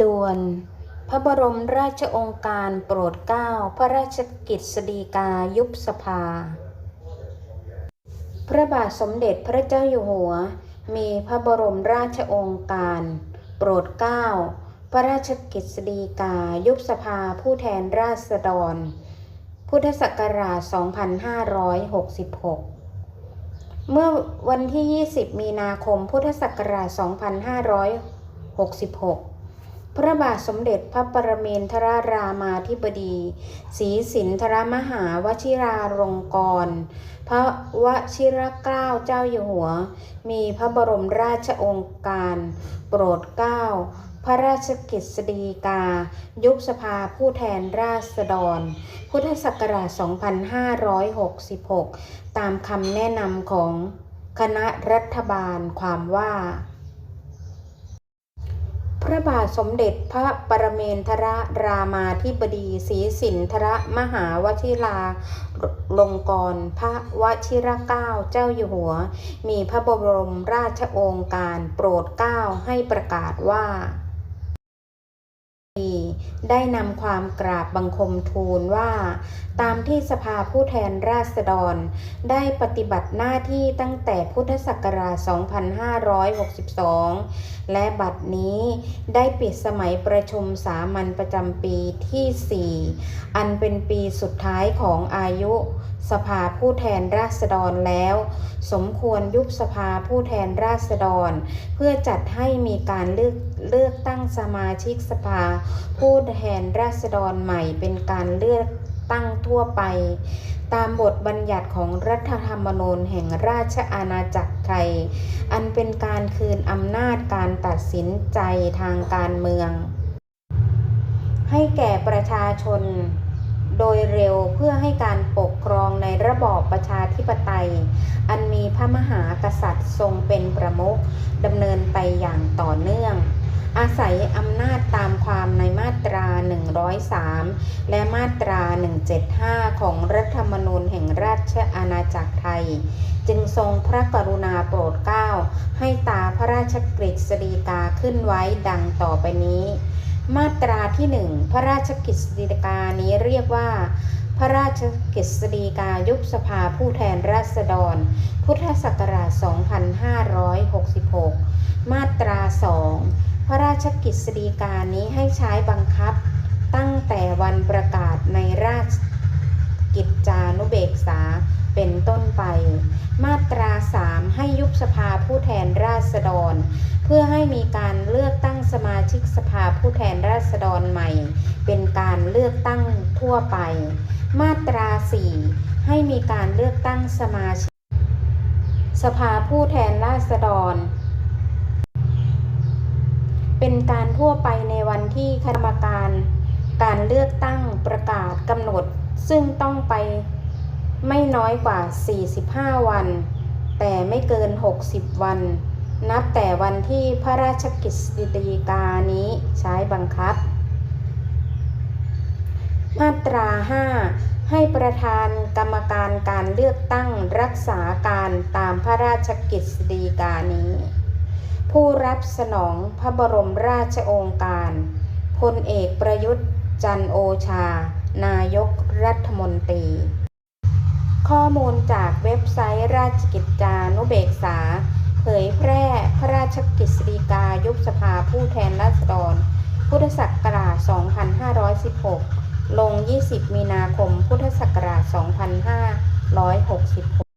ด่วน พระบรมราชองค์การโปรดเกล้าพระราชกิจสฎีกายุบสภา พระบาทสมเด็จพระเจ้าอยู่หัว มีพระบรมราชองค์การ โปรดเกล้าพระราชกิจสฎีกายุบสภาผู้แทนราษฎร พุทธศักราช 2566เมื่อวันที่ 20 มีนาคม พุทธศักราช 2566 พระบาทสมเด็จพระปรมินทรรามาธิบดีศรีสินทรมหาวชิราลงกรณ์พระวชิรเกล้าเจ้าอยู่หัว มีพระบรมราชองค์การ โปรดเกล้าพระราชกิจสฎีกา ยุบสภาผู้แทนราษฎร พุทธศักราช 2566 ตามคำแนะนำของคณะรัฐบาลความว่า ระบาทสมเด็จพระปรเมนทรรามาธิบดีศรีสินทรมหาวชิราลงกรณพระวชิรเกล้าเจ้าอยู่หัว มีพระบรมราชโองการโปรดเกล้าให้ประกาศว่า ได้นำความกราบบังคมทูลว่า ตามที่สภาผู้แทนราษฎร ได้ปฏิบัติหน้าที่ตั้งแต่พุทธศักราช 2562 และบัดนี้ได้ปิดสมัยประชุมสามัญประจำปีที่ 4 อันเป็นปีสุดท้ายของอายุ สภาผู้แทนราษฎรแล้ว สมควรยุบสภาผู้แทนราษฎร เพื่อจัดให้มีการเลือกเลือกตั้งสมาชิกสภา ผู้แทนราษฎรใหม่เป็นการเลือกตั้งทั่วไป ตามบทบัญญัติของรัฐธรรมนูญแห่งราชอาณาจักรไทย อันเป็นการคืนอำนาจการตัดสินใจทางการเมือง ให้แก่ประชาชน โดยเร็วเพื่อให้การปกครองในระบอบประชาธิปไตย อันมีพระมหากษัตริย์ทรงเป็นประมุขดำเนินไปอย่างต่อเนื่อง อาศัยอำนาจตามความในมาตรา 103 และมาตรา 175 ของรัฐธรรมนูญแห่งราชอาณาจักรไทย จึงทรงพระกรุณาโปรดเกล้าให้ตาพระราชกฤษฎีกาขึ้นไว้ดังต่อไปนี้ มาตราที่หนึ่งพระราชกฤษฎีกานี้เรียกว่า พระราชกฤษฎีกายุบสภาผู้แทนราษฎร พุทธศักราช 2566 มาตรา 2 พระราชกฤษฎีกานี้ให้ใช้บังคับ ตั้งแต่วันประกาศในราช นุเบกษาเป็นต้นไป มาตรา3ให้ยุบสภาผู้แทนราษฎร เพื่อให้มีการเลือกตั้งสมาชิกสภาผู้แทนราษฎรใหม่ เป็นการเลือกตั้งทั่วไป มาตรา4ให้มีการเลือกตั้งสมาชิก สภาผู้แทนราษฎร เป็นการทั่วไปในวันที่คณะกรรมการ การเลือกตั้งประกาศกำหนดซึ่งต้องไป ไม่น้อยกว่า 45 วัน แต่ไม่เกิน 60 วัน นับแต่วันที่พระราชกฤษฎีกานี้ใช้บังคับ มาตรา 5 ให้ประธานกรรมการการเลือกตั้งรักษาการตามพระราชกฤษฎีกานี้ ผู้รับสนองพระบรมราชโองการพลเอกประยุทธ์จันโอชา นายกรัฐมนตรี ข้อมูลจากเว็บไซต์ราชกิจจานุเบกษา เผยแพร่พระราชกฤษฎีกายุบสภาผู้แทนราษฎร พุทธศักราช 2516 ลง 20 มีนาคม พุทธศักราช 2566